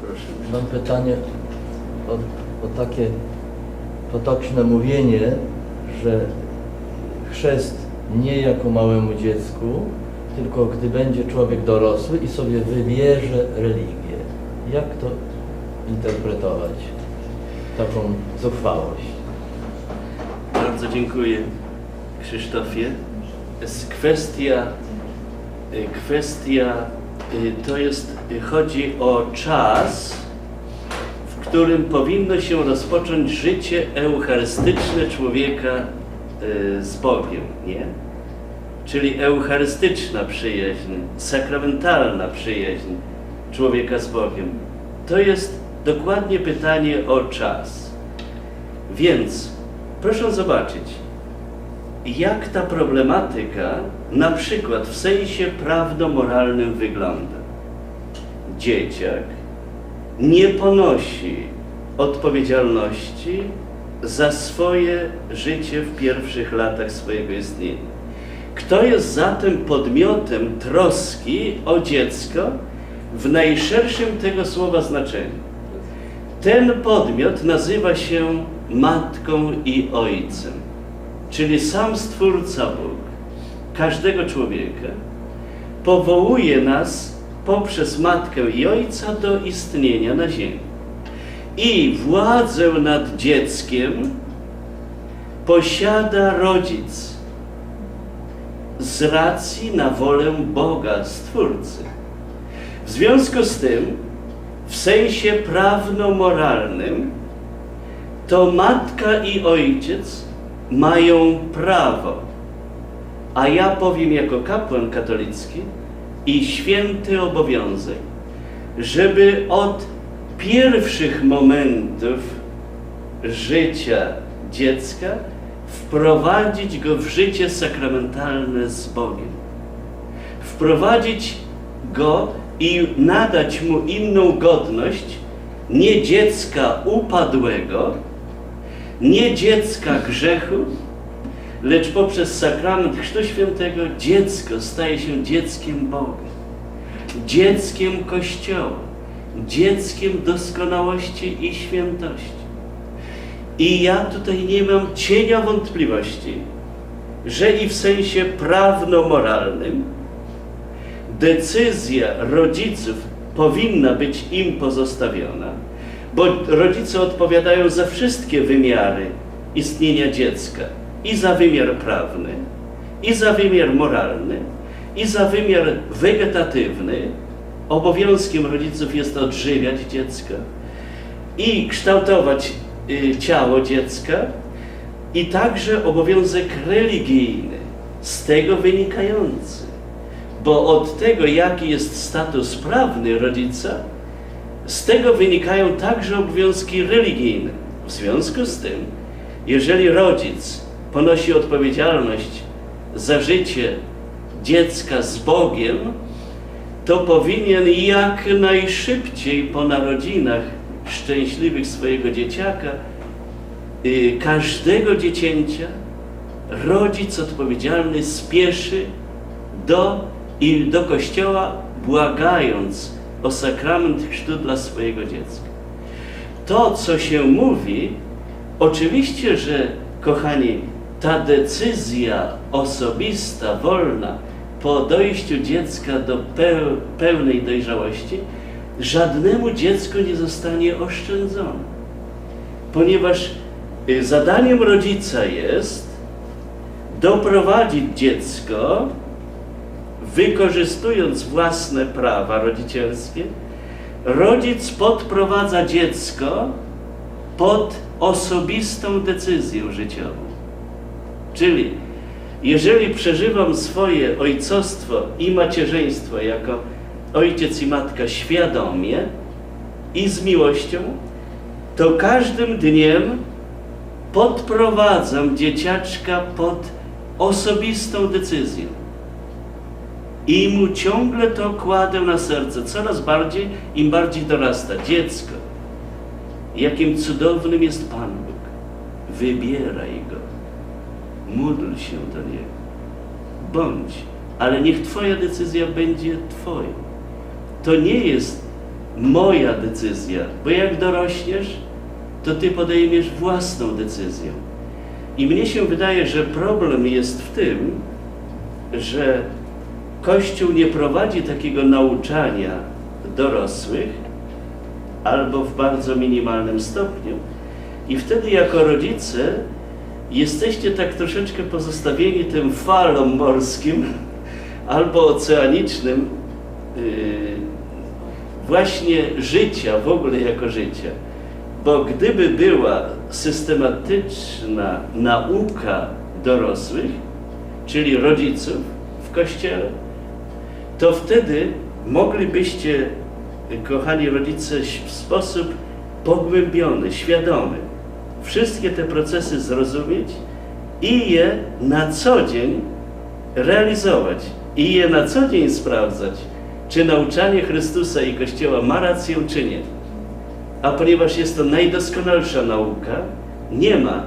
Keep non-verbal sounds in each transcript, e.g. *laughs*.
Proszę. Mam pytanie o, o takie potoczne mówienie, że chrzest nie jako małemu dziecku, tylko gdy będzie człowiek dorosły i sobie wybierze religię. Jak to interpretować? Taką zuchwałość. Bardzo dziękuję Krzysztofie. Jest kwestia, y, kwestia y, to jest, chodzi o czas, w którym powinno się rozpocząć życie eucharystyczne człowieka y, z Bogiem, nie? Czyli eucharystyczna przyjaźń, sakramentalna przyjaźń człowieka z Bogiem. To jest dokładnie pytanie o czas. Więc proszę zobaczyć, jak ta problematyka na przykład w sensie prawno-moralnym wygląda. Dzieciak nie ponosi odpowiedzialności za swoje życie w pierwszych latach swojego istnienia. Kto jest zatem podmiotem troski o dziecko w najszerszym tego słowa znaczeniu? Ten podmiot nazywa się matką i ojcem, czyli sam Stwórca Bóg, każdego człowieka, powołuje nas poprzez matkę i ojca do istnienia na ziemi. I władzę nad dzieckiem posiada rodzic z racji na wolę Boga, Stwórcy. W związku z tym, w sensie prawno-moralnym, to matka i ojciec mają prawo, a ja powiem jako kapłan katolicki i święty obowiązek, żeby od pierwszych momentów życia dziecka wprowadzić go w życie sakramentalne z Bogiem. Wprowadzić go i nadać mu inną godność, nie dziecka upadłego, nie dziecka grzechu, lecz poprzez sakrament Chrztu Świętego dziecko staje się dzieckiem Boga, dzieckiem Kościoła, dzieckiem doskonałości i świętości. I ja tutaj nie mam cienia wątpliwości, że i w sensie prawno-moralnym decyzja rodziców powinna być im pozostawiona, bo rodzice odpowiadają za wszystkie wymiary istnienia dziecka i za wymiar prawny, i za wymiar moralny, i za wymiar wegetatywny. Obowiązkiem rodziców jest odżywiać dziecko i kształtować y, ciało dziecka, i także obowiązek religijny, z tego wynikający. Bo od tego, jaki jest status prawny rodzica, z tego wynikają także obowiązki religijne. W związku z tym, jeżeli rodzic ponosi odpowiedzialność za życie dziecka z Bogiem, to powinien jak najszybciej po narodzinach szczęśliwych swojego dzieciaka, y, każdego dziecięcia, rodzic odpowiedzialny spieszy do, do kościoła, błagając o sakrament chrztu dla swojego dziecka. To, co się mówi, oczywiście, że kochani, ta decyzja osobista, wolna, po dojściu dziecka do peł- pełnej dojrzałości, żadnemu dziecku nie zostanie oszczędzone. Ponieważ y, zadaniem rodzica jest doprowadzić dziecko, wykorzystując własne prawa rodzicielskie, rodzic podprowadza dziecko pod osobistą decyzję życiową. Czyli jeżeli przeżywam swoje ojcostwo i macierzyństwo jako ojciec i matka świadomie i z miłością, to każdym dniem podprowadzam dzieciaczka pod osobistą decyzję. I mu ciągle to kładę na serce, coraz bardziej, im bardziej dorasta. Dziecko, jakim cudownym jest Pan Bóg. Wybieraj. Módl się do Niego. Bądź, ale niech Twoja decyzja będzie Twoją. To nie jest moja decyzja, bo jak dorośniesz, to ty podejmiesz własną decyzję. I mnie się wydaje, że problem jest w tym, że Kościół nie prowadzi takiego nauczania dorosłych albo w bardzo minimalnym stopniu. I wtedy jako rodzice jesteście tak troszeczkę pozostawieni tym falom morskim albo oceanicznym yy, właśnie życia, w ogóle jako życia. Bo gdyby była systematyczna nauka dorosłych, czyli rodziców w kościele, to wtedy moglibyście, kochani rodzice, w sposób pogłębiony, świadomy, wszystkie te procesy zrozumieć i je na co dzień realizować, i je na co dzień sprawdzać, czy nauczanie Chrystusa i Kościoła ma rację, czy nie. A ponieważ jest to najdoskonalsza nauka, nie ma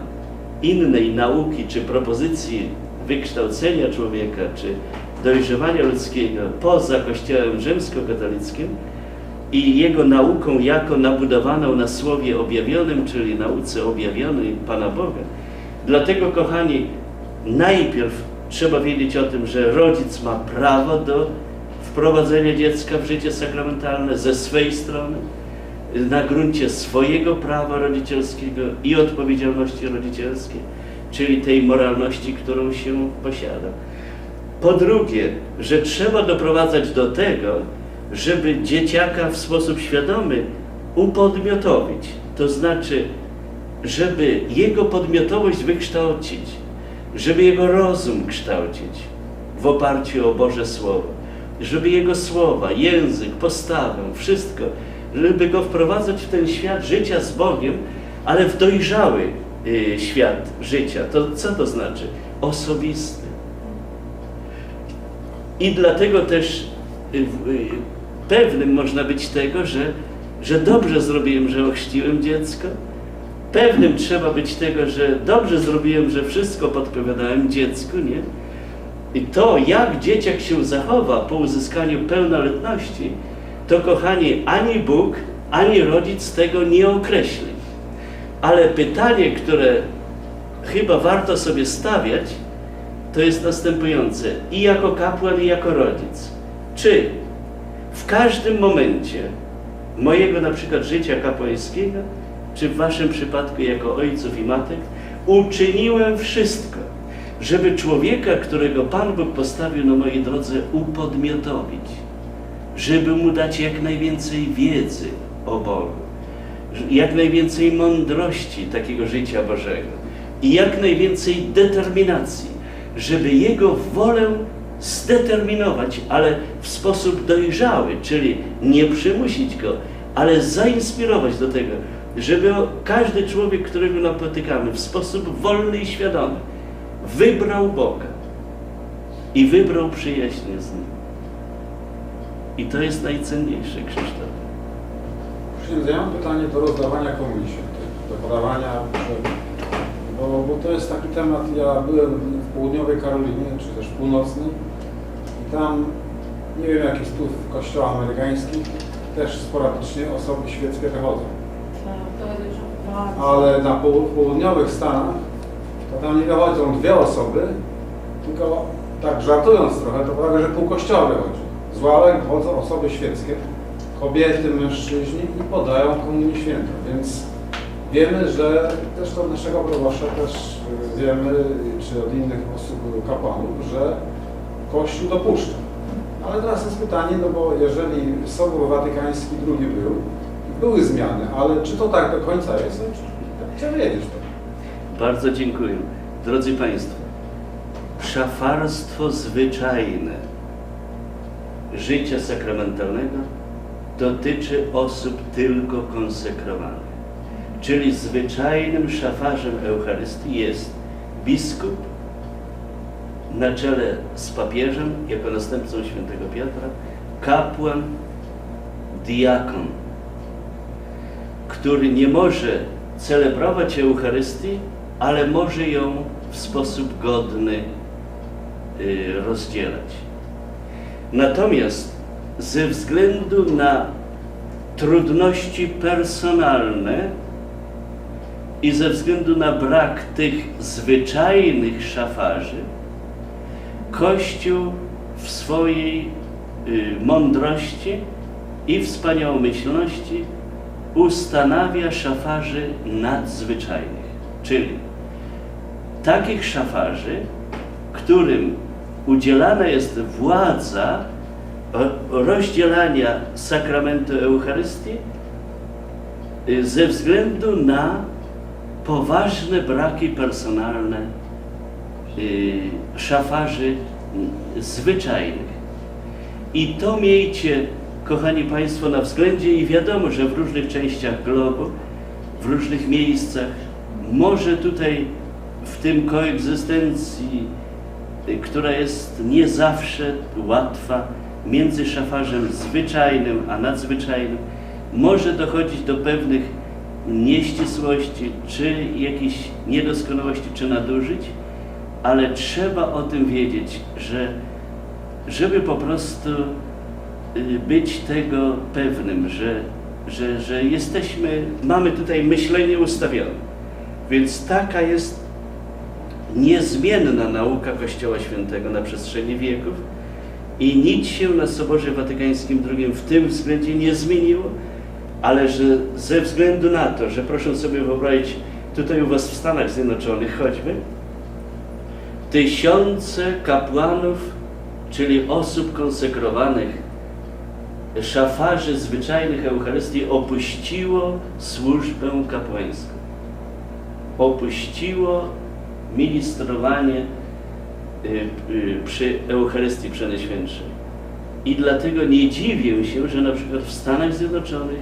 innej nauki czy propozycji wykształcenia człowieka, czy dojrzewania ludzkiego poza Kościołem rzymskokatolickim i jego nauką jako nabudowaną na Słowie objawionym, czyli nauce objawionej Pana Boga. Dlatego, kochani, najpierw trzeba wiedzieć o tym, że rodzic ma prawo do wprowadzenia dziecka w życie sakramentalne ze swej strony, na gruncie swojego prawa rodzicielskiego i odpowiedzialności rodzicielskiej, czyli tej moralności, którą się posiada. Po drugie, że trzeba doprowadzać do tego, żeby dzieciaka w sposób świadomy upodmiotowić, to znaczy, żeby jego podmiotowość wykształcić, żeby jego rozum kształcić w oparciu o Boże Słowo, żeby jego słowa, język, postawę, wszystko, żeby go wprowadzać w ten świat życia z Bogiem, ale w dojrzały y, świat życia. To co to znaczy? Osobisty. I dlatego też y, y, pewnym można być tego, że, że dobrze zrobiłem, że ochrzciłem dziecko. Pewnym trzeba być tego, że dobrze zrobiłem, że wszystko podpowiadałem dziecku, nie? I to, jak dzieciak się zachowa po uzyskaniu pełnoletności, to kochani, ani Bóg, ani rodzic tego nie określi. Ale pytanie, które chyba warto sobie stawiać, to jest następujące. I jako kapłan, i jako rodzic. Czy w każdym momencie mojego na przykład życia kapłańskiego, czy w waszym przypadku jako ojców i matek, uczyniłem wszystko, żeby człowieka, którego Pan Bóg postawił na mojej drodze, upodmiotowić, żeby mu dać jak najwięcej wiedzy o Bogu, jak najwięcej mądrości takiego życia Bożego i jak najwięcej determinacji, żeby Jego wolę zdeterminować, ale w sposób dojrzały, czyli nie przymusić Go, ale zainspirować do tego, żeby każdy człowiek, którego napotykamy w sposób wolny i świadomy, wybrał Boga i wybrał przyjaźń z Nim. I to jest najcenniejsze, Krzysztof. Księdza, ja mam pytanie do rozdawania komunii do podawania, bo, bo to jest taki temat, ja byłem w południowej Karolinie, czy też północnej tam, nie wiem jak jest tu w kościołach amerykańskich, też sporadycznie osoby świeckie wychodzą. Ale na poł- południowych Stanach to tam nie wychodzą dwie osoby, tylko tak żartując trochę, to prawie, że pół kościoła wychodzi. Z ławek chodzą osoby świeckie, kobiety, mężczyźni i podają komunię świętą, więc wiemy, że też od naszego proboszcza też wiemy, czy od innych osób kapłanów, że Kościół dopuszcza. Ale teraz jest pytanie, no bo jeżeli Sobór Watykański II był, były zmiany, ale czy to tak do końca jest? No, Chciałem wiedzieć to. Bardzo dziękuję. Drodzy Państwo, szafarstwo zwyczajne życia sakramentalnego dotyczy osób tylko konsekrowanych. Czyli zwyczajnym szafarzem Eucharystii jest biskup na czele z papieżem, jako następcą świętego Piotra, kapłan, diakon, który nie może celebrować Eucharystii, ale może ją w sposób godny y, rozdzielać. Natomiast ze względu na trudności personalne i ze względu na brak tych zwyczajnych szafarzy, Kościół w swojej y, mądrości i wspaniałomyślności ustanawia szafarzy nadzwyczajnych, czyli takich szafarzy, którym udzielana jest władza rozdzielania sakramentu Eucharystii y, ze względu na poważne braki personalne szafarzy y, zwyczajnych. I to miejcie, kochani Państwo, na względzie i wiadomo, że w różnych częściach globu, w różnych miejscach, może tutaj w tym koegzystencji, y, która jest nie zawsze łatwa, między szafarzem zwyczajnym a nadzwyczajnym, może dochodzić do pewnych nieścisłości, czy jakichś niedoskonałości, czy nadużyć, ale trzeba o tym wiedzieć, że żeby po prostu y, być tego pewnym, że, że, że jesteśmy, mamy tutaj myślenie ustawione. Więc taka jest niezmienna nauka Kościoła Świętego na przestrzeni wieków i nic się na Soborze Watykańskim II w tym względzie nie zmieniło, ale że ze względu na to, że proszę sobie wyobrazić, tutaj u Was w Stanach Zjednoczonych choćby, tysiące kapłanów, czyli osób konsekrowanych, szafarzy zwyczajnych Eucharystii opuściło służbę kapłańską. Opuściło ministrowanie y, y, przy Eucharystii Przenajświętszej. I dlatego nie dziwię się, że na przykład w Stanach Zjednoczonych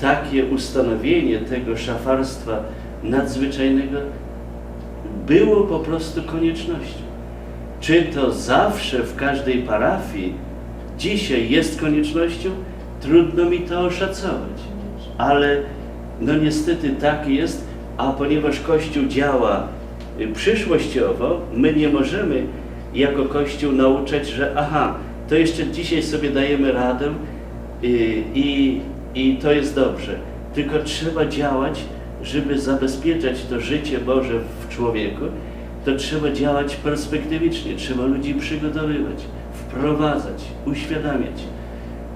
takie ustanowienie tego szafarstwa nadzwyczajnego było po prostu koniecznością. Czy to zawsze w każdej parafii dzisiaj jest koniecznością? Trudno mi to oszacować, ale no niestety tak jest, a ponieważ Kościół działa y, przyszłościowo, my nie możemy jako Kościół nauczać, że aha, to jeszcze dzisiaj sobie dajemy radę y, i, i to jest dobrze. Tylko trzeba działać, żeby zabezpieczać to życie Boże w człowieku, to trzeba działać perspektywicznie, trzeba ludzi przygotowywać, wprowadzać, uświadamiać.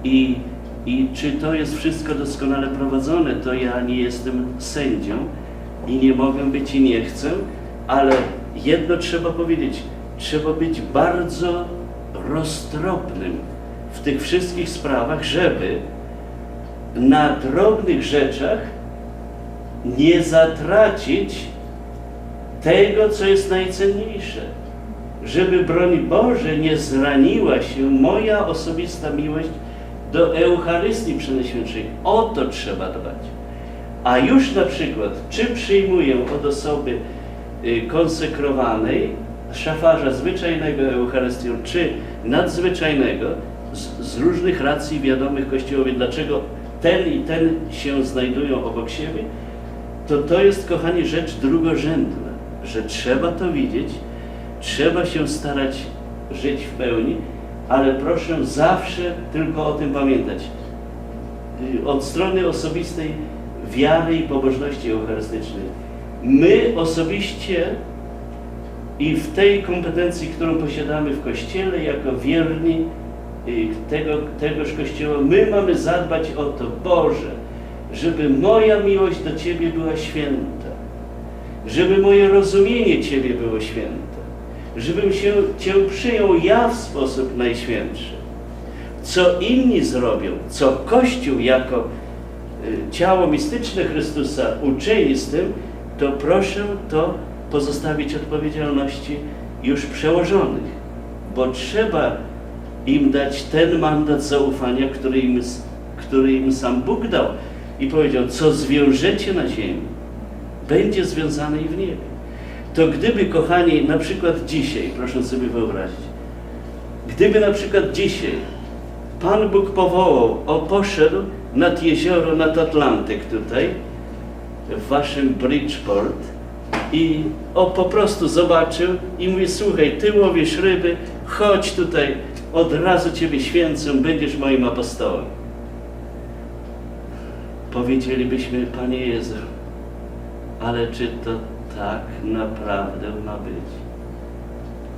I, I czy to jest wszystko doskonale prowadzone, to ja nie jestem sędzią i nie mogę być i nie chcę, ale jedno trzeba powiedzieć, trzeba być bardzo roztropnym w tych wszystkich sprawach, żeby na drobnych rzeczach nie zatracić tego, co jest najcenniejsze. Żeby, broń Boże, nie zraniła się moja osobista miłość do Eucharystii Przenajświętszej. O to trzeba dbać. A już na przykład, czy przyjmuję od osoby y, konsekrowanej, szafarza zwyczajnego Eucharystią, czy nadzwyczajnego, z, z różnych racji wiadomych Kościołowi, dlaczego ten i ten się znajdują obok siebie, to to jest, kochani, rzecz drugorzędna, że trzeba to widzieć, trzeba się starać żyć w pełni, ale proszę zawsze tylko o tym pamiętać. Od strony osobistej wiary i pobożności eucharystycznej. My osobiście i w tej kompetencji, którą posiadamy w Kościele, jako wierni y, tego, tegoż Kościoła, my mamy zadbać o to, Boże, żeby moja miłość do Ciebie była święta, żeby moje rozumienie Ciebie było święte, żebym się, Cię przyjął ja w sposób najświętszy. Co inni zrobią, co Kościół jako y, ciało mistyczne Chrystusa uczyni z tym, to proszę to pozostawić odpowiedzialności już przełożonych, bo trzeba im dać ten mandat zaufania, który im, który im sam Bóg dał. I powiedział, co zwiążecie na ziemi, będzie związane i w niebie. To gdyby, kochani, na przykład dzisiaj, proszę sobie wyobrazić, gdyby na przykład dzisiaj Pan Bóg powołał, o poszedł nad jezioro, nad Atlantyk tutaj, w waszym Bridgeport i o po prostu zobaczył i mówi, słuchaj, ty łowisz ryby, chodź tutaj, od razu ciebie święcę, będziesz moim apostołem. Powiedzielibyśmy, Panie Jezu, ale czy to tak naprawdę ma być?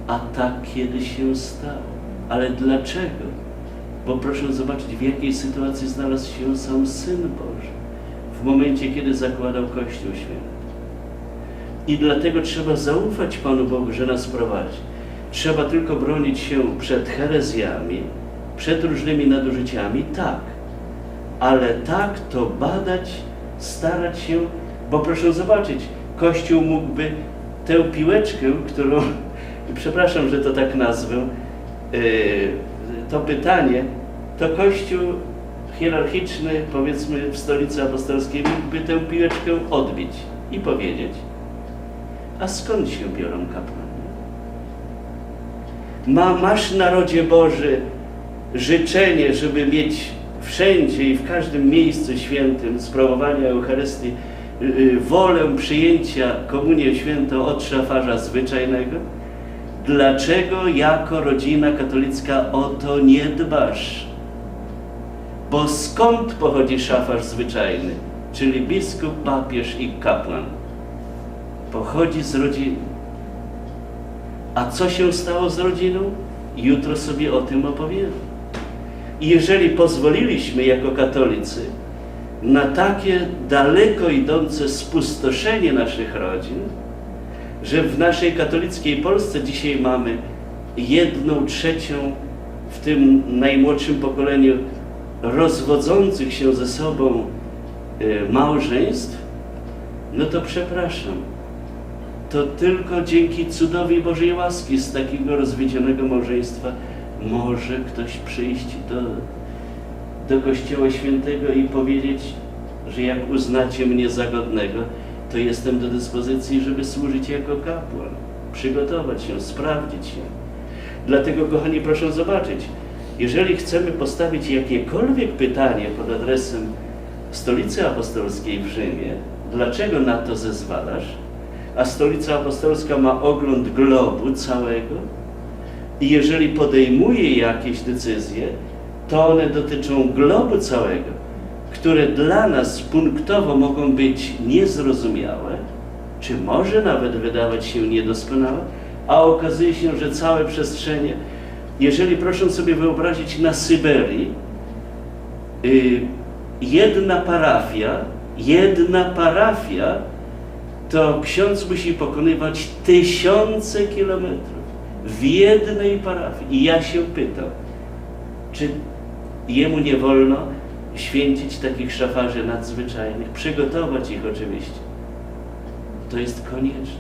A tak kiedyś się stało. Ale dlaczego? Bo proszę zobaczyć, w jakiej sytuacji znalazł się sam Syn Boży w momencie, kiedy zakładał Kościół Święty. I dlatego trzeba zaufać Panu Bogu, że nas prowadzi. Trzeba tylko bronić się przed herezjami, przed różnymi nadużyciami, tak. Ale tak to badać, starać się, bo proszę zobaczyć, Kościół mógłby tę piłeczkę, którą, *laughs* przepraszam, że to tak nazwę, yy, to pytanie, to Kościół hierarchiczny, powiedzmy w stolicy apostolskiej, mógłby tę piłeczkę odbić i powiedzieć, a skąd się biorą kapłani? Ma, masz narodzie Boży życzenie, żeby mieć wszędzie i w każdym miejscu świętym sprawowania Eucharystii y, y, wolę przyjęcia komunię świętą od szafarza zwyczajnego? Dlaczego jako rodzina katolicka o to nie dbasz? Bo skąd pochodzi szafarz zwyczajny, czyli biskup, papież i kapłan? Pochodzi z rodziny. A co się stało z rodziną? Jutro sobie o tym opowiem. I jeżeli pozwoliliśmy jako katolicy na takie daleko idące spustoszenie naszych rodzin, że w naszej katolickiej Polsce dzisiaj mamy jedną trzecią w tym najmłodszym pokoleniu rozwodzących się ze sobą y, małżeństw, no to przepraszam. To tylko dzięki cudowi Bożej łaski z takiego rozwiedzionego małżeństwa może ktoś przyjść do, do Kościoła Świętego i powiedzieć, że jak uznacie mnie za godnego, to jestem do dyspozycji, żeby służyć jako kapłan, przygotować się, sprawdzić się. Dlatego, kochani, proszę zobaczyć, jeżeli chcemy postawić jakiekolwiek pytanie pod adresem Stolicy Apostolskiej w Rzymie, dlaczego na to zezwalasz, a Stolica Apostolska ma ogląd globu całego i jeżeli podejmuje jakieś decyzje, to one dotyczą globu całego, które dla nas punktowo mogą być niezrozumiałe, czy może nawet wydawać się niedoskonałe, a okazuje się, że całe przestrzenie, jeżeli proszę sobie wyobrazić na Syberii, y, jedna parafia, jedna parafia, to ksiądz musi pokonywać tysiące kilometrów w jednej parafii. I ja się pytam, czy jemu nie wolno święcić takich szafarzy nadzwyczajnych, przygotować ich oczywiście. To jest konieczność.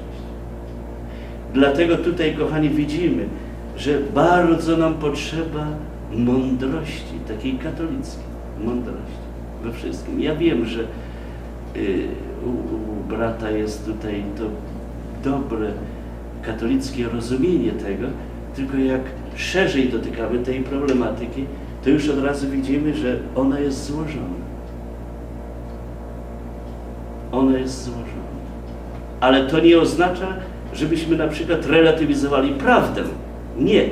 Dlatego tutaj, kochani, widzimy, że bardzo nam potrzeba mądrości, takiej katolickiej mądrości we wszystkim. Ja wiem, że y, u, u brata jest tutaj to dobre katolickie rozumienie tego, tylko jak szerzej dotykamy tej problematyki, to już od razu widzimy, że ona jest złożona. Ona jest złożona. Ale to nie oznacza, żebyśmy na przykład relatywizowali prawdę. Nie.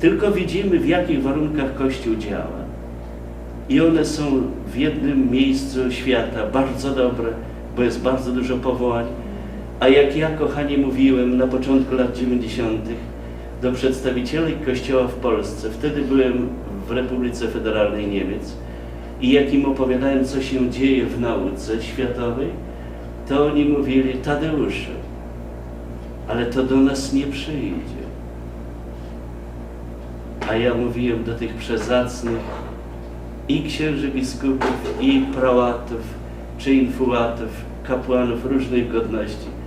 Tylko widzimy, w jakich warunkach Kościół działa. I one są w jednym miejscu świata bardzo dobre, bo jest bardzo dużo powołań. A jak ja, kochani, mówiłem na początku lat 90. do przedstawicieli Kościoła w Polsce, wtedy byłem w Republice Federalnej Niemiec i jak im opowiadałem, co się dzieje w nauce światowej, to oni mówili, Tadeuszu, ale to do nas nie przyjdzie. A ja mówiłem do tych przezacnych i księży biskupów, i prałatów, czy infułatów, kapłanów różnych godności.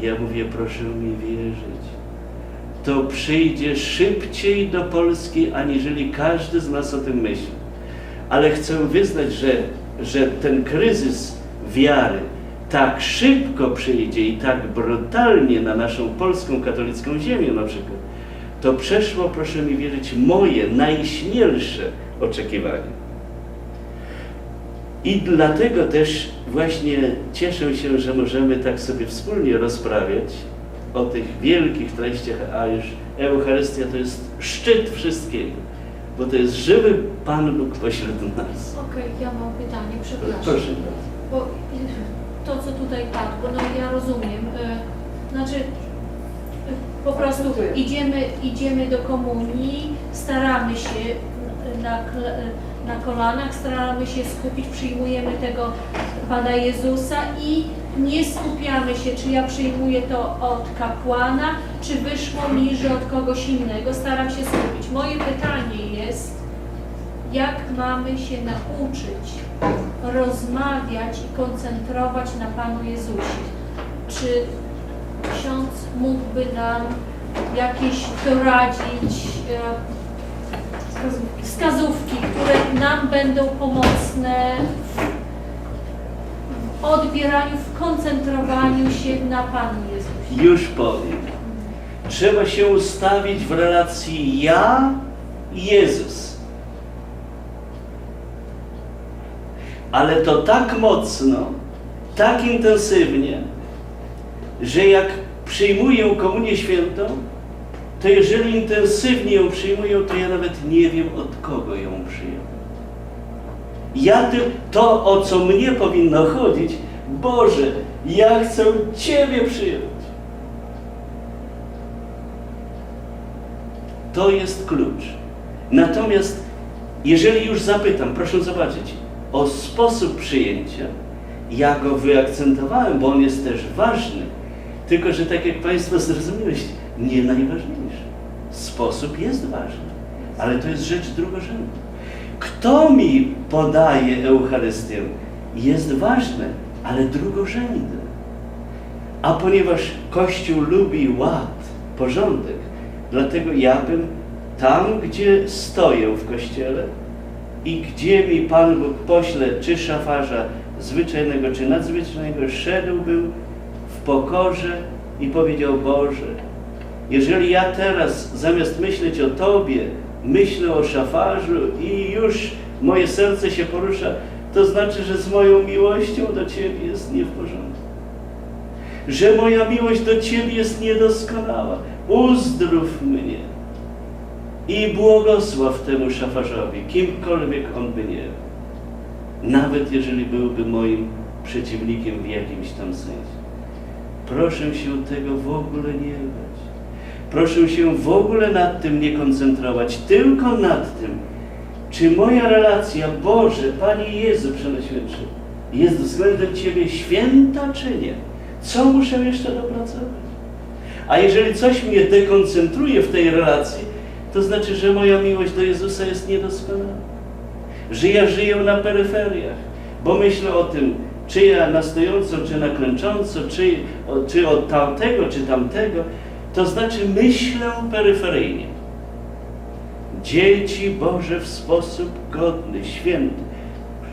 Ja mówię, proszę mi wierzyć. To przyjdzie szybciej do Polski, aniżeli każdy z nas o tym myśli. Ale chcę wyznać, że, że ten kryzys wiary tak szybko przyjdzie i tak brutalnie na naszą polską katolicką ziemię na przykład, to przeszło, proszę mi wierzyć, moje najśmielsze oczekiwania. I dlatego też właśnie cieszę się, że możemy tak sobie wspólnie rozprawiać o tych wielkich treściach, a już Eucharystia to jest szczyt wszystkiego. bo to jest żywy Pan Bóg pośród nas. Okej, ja mam pytanie, przepraszam. Proszę bardzo. Bo to, co tutaj padło, no ja rozumiem. y, Znaczy, y, po prostu idziemy, idziemy do komunii, staramy się na, na kolanach, staramy się skupić, przyjmujemy tego Pana Jezusa i nie skupiamy się, czy ja przyjmuję to od kapłana, czy wyszło mi, że od kogoś innego. Staram się skupić. Moje pytanie jest, jak mamy się nauczyć rozmawiać i koncentrować na Panu Jezusie. Czy ksiądz mógłby nam jakieś doradzić e, wskazówki, które nam będą pomocne w odbieraniu, w koncentrowaniu się na Panu Jezusie? Już powiem. Trzeba się ustawić w relacji ja i Jezus. Ale to tak mocno, tak intensywnie, że jak przyjmuję komunię świętą, to jeżeli intensywnie ją przyjmuję, to ja nawet nie wiem od kogo ją przyjąłem. Ja tym, to o co mnie powinno chodzić, Boże, ja chcę Ciebie przyjąć. To jest klucz. Natomiast jeżeli już zapytam, proszę zobaczyć, o sposób przyjęcia, ja go wyakcentowałem, bo on jest też ważny. Tylko, że tak jak Państwo zrozumieliście, nie najważniejszy. Sposób jest ważny, ale to jest rzecz drugorzędna. Kto mi podaje Eucharystię, jest ważne, ale drugorzędne. A ponieważ Kościół lubi ład, porządek, dlatego ja bym tam, gdzie stoję w Kościele i gdzie mi Pan Bóg pośle, czy szafarza zwyczajnego, czy nadzwyczajnego, szedłbym w pokorze i powiedział Boże, jeżeli ja teraz zamiast myśleć o Tobie, myślę o szafarzu i już moje serce się porusza, to znaczy, że z moją miłością do Ciebie jest nie w porządku. Że moja miłość do Ciebie jest niedoskonała. Uzdrów mnie i błogosław temu szafarzowi, kimkolwiek on by nie był. Nawet jeżeli byłby moim przeciwnikiem w jakimś tam sensie. Proszę się tego w ogóle nie bać. Proszę się w ogóle nad tym nie koncentrować, tylko nad tym, czy moja relacja, Boże, Panie Jezu Przenajświętszy, jest względem Ciebie święta, czy nie? Co muszę jeszcze dopracować? A jeżeli coś mnie dekoncentruje w tej relacji, to znaczy, że moja miłość do Jezusa jest niedoskonała. Że ja żyję na peryferiach, bo myślę o tym, czy ja na stojąco, czy na klęcząco, czy, czy od tamtego, czy tamtego. To znaczy myślę peryferyjnie. Dzieci Boże w sposób godny, święty.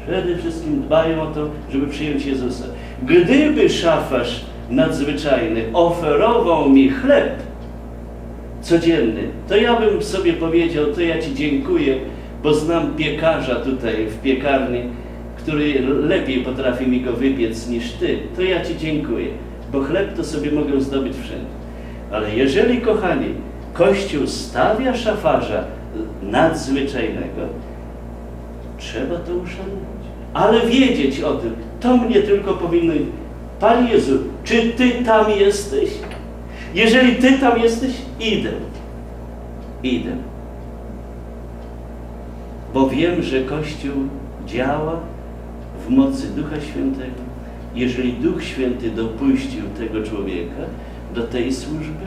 Przede wszystkim dbają o to, żeby przyjąć Jezusa. Gdyby szafarz nadzwyczajny oferował mi chleb codzienny, to ja bym sobie powiedział, to ja Ci dziękuję, bo znam piekarza tutaj w piekarni, który lepiej potrafi mi go wypiec niż Ty. To ja Ci dziękuję, bo chleb to sobie mogę zdobyć wszędzie. Ale jeżeli, kochani, Kościół stawia szafarza nadzwyczajnego, trzeba to uszanować. Ale wiedzieć o tym, to mnie tylko powinno... Panie Jezu, czy Ty tam jesteś? Jeżeli Ty tam jesteś, idę. Idę. Bo wiem, że Kościół działa w mocy Ducha Świętego. Jeżeli Duch Święty dopuścił tego człowieka do tej służby,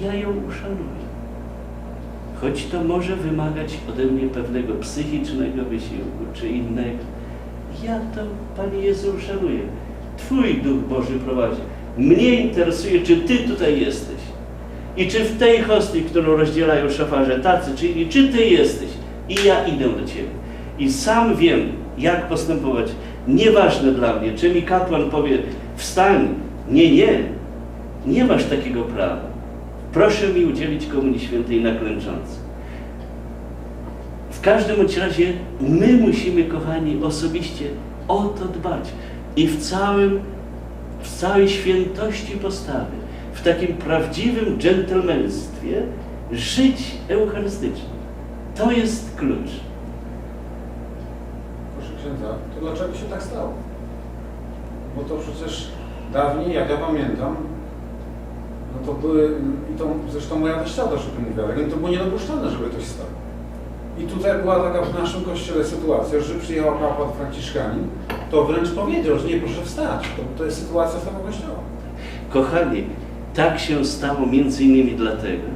ja ją uszanuję. Choć to może wymagać ode mnie pewnego psychicznego wysiłku czy innego. Ja to, Panie Jezu, uszanuję. Twój Duch Boży prowadzi. Mnie interesuje, czy Ty tutaj jesteś. I czy w tej hostii, którą rozdzielają szafarze tacy czy inni, czy Ty jesteś. I ja idę do Ciebie. I sam wiem, jak postępować. Nieważne dla mnie, czy mi kapłan powie, wstań. Nie, nie. Nie masz takiego prawa. Proszę mi udzielić Komunii Świętej na klęcząco. W każdym bądź razie my musimy, kochani, osobiście o to dbać. I w całym, w całej świętości postawy, w takim prawdziwym dżentelmenstwie żyć eucharystycznie. To jest klucz. Proszę księdza, to dlaczego się tak stało? Bo to przecież dawniej, jak ja pamiętam, no to były, i to zresztą moja teściowa też o tym mówiła, to było niedopuszczalne, żeby ktoś stał. I tutaj była taka w naszym kościele sytuacja, że przyjechał kapłan franciszkanin, to wręcz powiedział, że nie proszę wstać. To, to jest sytuacja z tego kościoła. Kochani, tak się stało między innymi dlatego,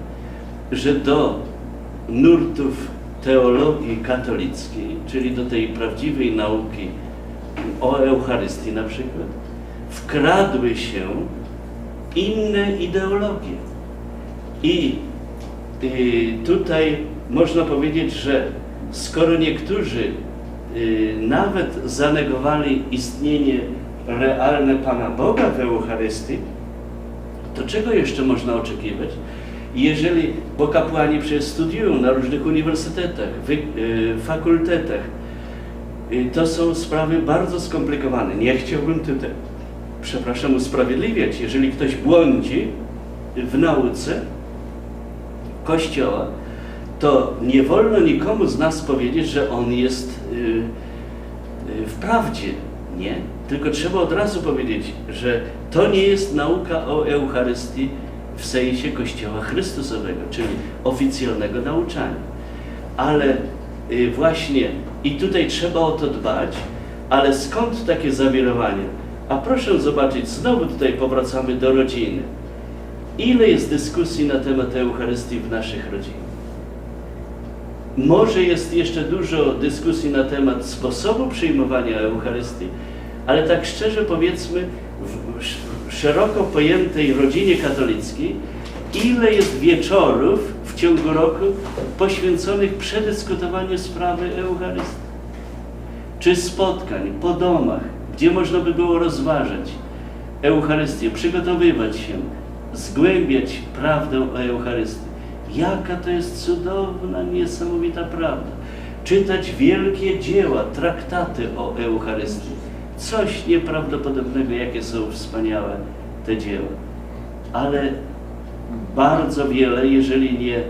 że do nurtów teologii katolickiej, czyli do tej prawdziwej nauki o Eucharystii na przykład, wkradły się inne ideologie. I y, tutaj można powiedzieć, że skoro niektórzy y, nawet zanegowali istnienie realne Pana Boga w Eucharystii, to czego jeszcze można oczekiwać? Jeżeli, bo kapłani przecież studiują na różnych uniwersytetach, wy, y, fakultetach, y, to są sprawy bardzo skomplikowane. Nie chciałbym tutaj, przepraszam, usprawiedliwiać. Jeżeli ktoś błądzi w nauce Kościoła, to nie wolno nikomu z nas powiedzieć, że on jest y, y, w prawdzie. Nie. Tylko trzeba od razu powiedzieć, że to nie jest nauka o Eucharystii w sensie Kościoła Chrystusowego, czyli oficjalnego nauczania. Ale y, właśnie i tutaj trzeba o to dbać, ale skąd takie zawirowanie? A proszę zobaczyć, znowu tutaj powracamy do rodziny. Ile jest dyskusji na temat Eucharystii w naszych rodzinach? Może jest jeszcze dużo dyskusji na temat sposobu przyjmowania Eucharystii, ale tak szczerze powiedzmy, w sz- szeroko pojętej rodzinie katolickiej, ile jest wieczorów w ciągu roku poświęconych przedyskutowaniu sprawy Eucharystii? Czy spotkań po domach, gdzie można by było rozważać Eucharystię, przygotowywać się, zgłębiać prawdę o Eucharystii. Jaka to jest cudowna, niesamowita prawda. Czytać wielkie dzieła, traktaty o Eucharystii. Coś nieprawdopodobnego, jakie są wspaniałe te dzieła. Ale bardzo wiele, jeżeli nie y,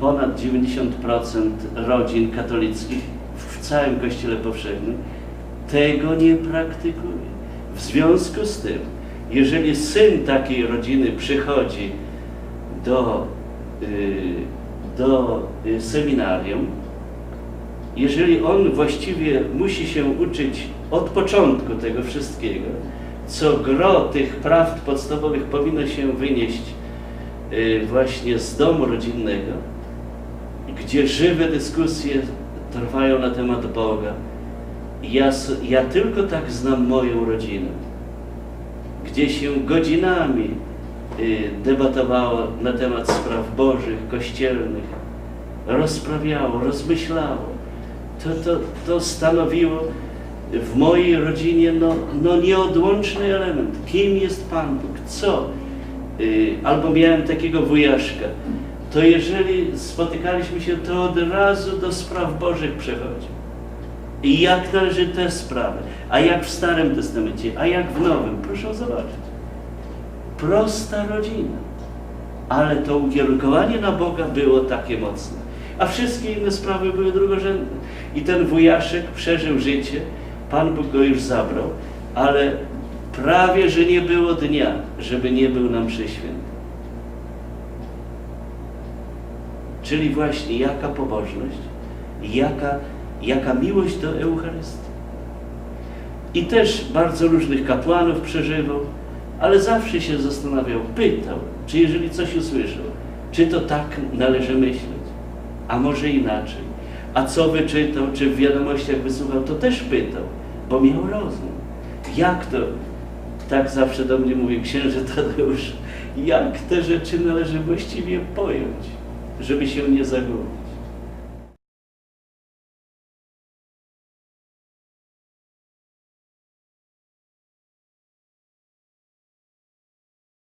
ponad 90% rodzin katolickich w całym Kościele Powszechnym tego nie praktykuje. W związku z tym, jeżeli syn takiej rodziny przychodzi do, y, do seminarium, jeżeli on właściwie musi się uczyć od początku tego wszystkiego, co gro tych prawd podstawowych powinno się wynieść y, właśnie z domu rodzinnego, gdzie żywe dyskusje trwają na temat Boga. Ja, ja tylko tak znam moją rodzinę, gdzie się godzinami y, debatowało na temat spraw bożych, kościelnych, rozprawiało, rozmyślało. To, to, to stanowiło w mojej rodzinie no, no nieodłączny element. Kim jest Pan Bóg? Co? Y, albo miałem takiego wujaszka. To jeżeli spotykaliśmy się, to od razu do spraw bożych przechodził. I jak należy te sprawy, a jak w Starym Testamencie, a jak w Nowym. Proszę zobaczyć. Prosta rodzina. Ale to ukierunkowanie na Boga było takie mocne. A wszystkie inne sprawy były drugorzędne. I ten wujaszek przeżył życie, Pan Bóg go już zabrał, ale prawie, że nie było dnia, żeby nie był nam prześwięty. Czyli właśnie jaka pobożność, jaka, jaka miłość do Eucharystii. I też bardzo różnych kapłanów przeżywał, ale zawsze się zastanawiał, pytał, czy jeżeli coś usłyszał, czy to tak należy myśleć, a może inaczej. A co wyczytał, czy w wiadomościach wysłuchał, to też pytał, bo miał rozum. Jak to, tak zawsze do mnie mówi księże Tadeusz, jak te rzeczy należy właściwie pojąć, żeby się nie zagubić.